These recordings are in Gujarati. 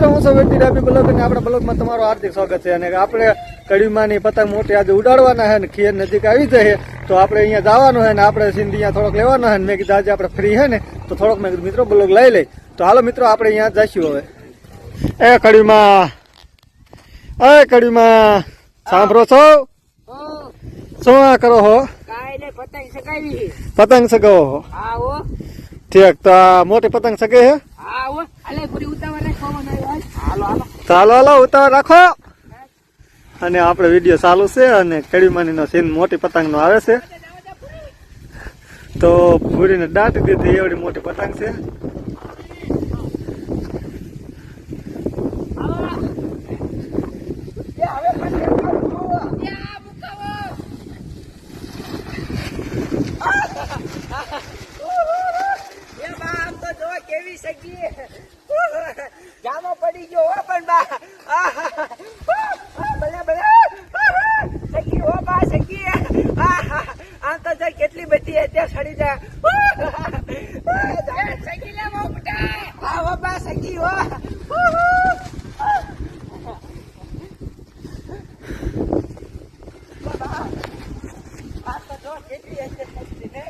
મિત્રો હું સૌ વ્યક્તિ ડાબી બ્લોક અને આપણા બ્લોકમાં તમારું હાર્દિક સ્વાગત છે અને આપણે કડીમાંની પતંગ મોટી આજે ઉડાડવાના છે ને ખીર નજીક આવી જશે તો આપણે અહીંયા જવાનું છે ને આપણે સિંધી અહીંયા થોડોક લેવાનો છે ને મેં કીધું આજે આપણે ફ્રી છે ને તો થોડોક મેં કીધું મિત્રો બ્લોક લઈ લઈ. તો હાલો મિત્રો આપણે અહીંયા જઈશું હવે. એ કડીમાં. એ કડીમાં સાંભળો છો? શું આ કરો હો? કાંઈ પતંગ સગાવી પતંગ સગાવો હો? આવો ઠીક તો મોટી પતંગ સગે છે? આવો અલે પૂરી ઉતાવળ રાખવાનો હાલો. હાલો ચાલો હાલો ઉતાવળ રાખો. અને આપણે વીડિયો ચાલુ છે અને કડીમાની નો સીન મોટી પતંગ નો આવે છે. તો ભૂરીને દાટી દીધી એવડી મોટી પતંગ છે. Ha ha તો જો શકીએ જામો પડી ગયો હો પણ બા ભલે ભલે આહા. હો બા સગી આમ તો જો કેટલી બધી અત્યારે સડી જાય સગી લે બેટા હા હો બા સકી હો આ તો જો કેટલી અત્યારે સગી ને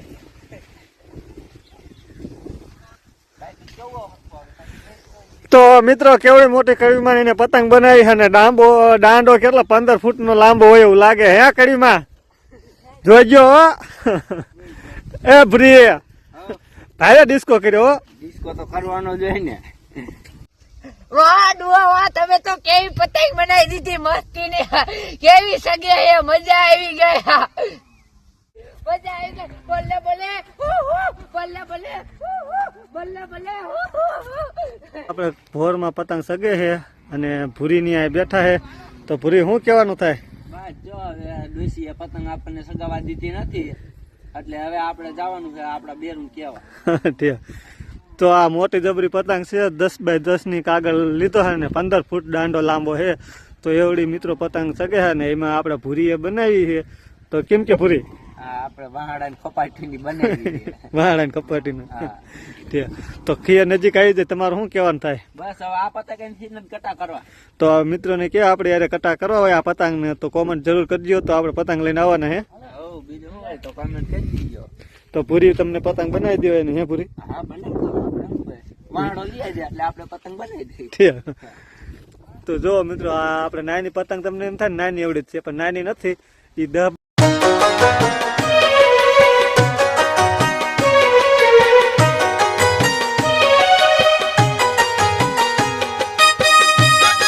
તો મિત્રો કેવડી મોટી કડીમાં એને પતંગ બનાવી છે અને ડાંબો દાંડો કેટલો પંદર ફૂટ નો લાંબો હોય એવું લાગે હે કડીમાં જોઈજો હો. એ ભૂરી ભાઈ ડિસ્કો કર્યો હો. ડિસ્કો તો કરવાનો જ હોય ને. વાહ ડુઆ વાહ તમે તો કેવી પતંગ બનાવી દીધી મસ્તી ને કેવી સગે હે મજા આવી ગઈ. મજા આવી ગઈ. બોલે બોલે. હુ, હુ, બોલે બોલે. આપણે ભોરમાં પતંગ સગે છે અને ભૂરીની આ બેઠા છે. તો ભૂરી શું કહેવાનું થાય? જો ડોશીએ પતંગ આપણને સગાવા દીધી નથી. એટલે હવે આપણે જવાનું છે આપણા બેરું કેવા ઠીક. તો આ મોટી જબરી પતંગ છે દસ બાય દસની કાગળ લીધો છે ને પંદર ફૂટ દાંડો લાંબો છે. તો એવડી મિત્રો પતંગ સગે છે ને એમાં આપણે ભૂરીએ બનાવી છે. તો કેમ કે ભૂરી? આપણે વાહાડા ખપાટીની બનાવી. તો ખીર નજીક આવી જાય તમારું શું કહેવાનું થાય? બસ હવે આ પતંગ કટા કરવા. તો મિત્રોને કે આપણે યારે કટા કરવા હોય આ પતંગને તો કોમેન્ટ જરૂર કરજો તો આપણે પતંગ લઈને આવવાના હે. હવ બીજું શું હોય તો કોમેન્ટ કરી દીજો. તો પૂરી તમને પતંગ બનાવી દેવાય ને હે પૂરી? હા બનાવી આપણે વાહાડો લઈ જાય એટલે આપણે પતંગ બનાવી દઈએ. તો જો મિત્રો આ આપણે નાની પતંગ તમને એમ થાય ને નાની એવડી જ છે પણ નાની નથી. એ દહ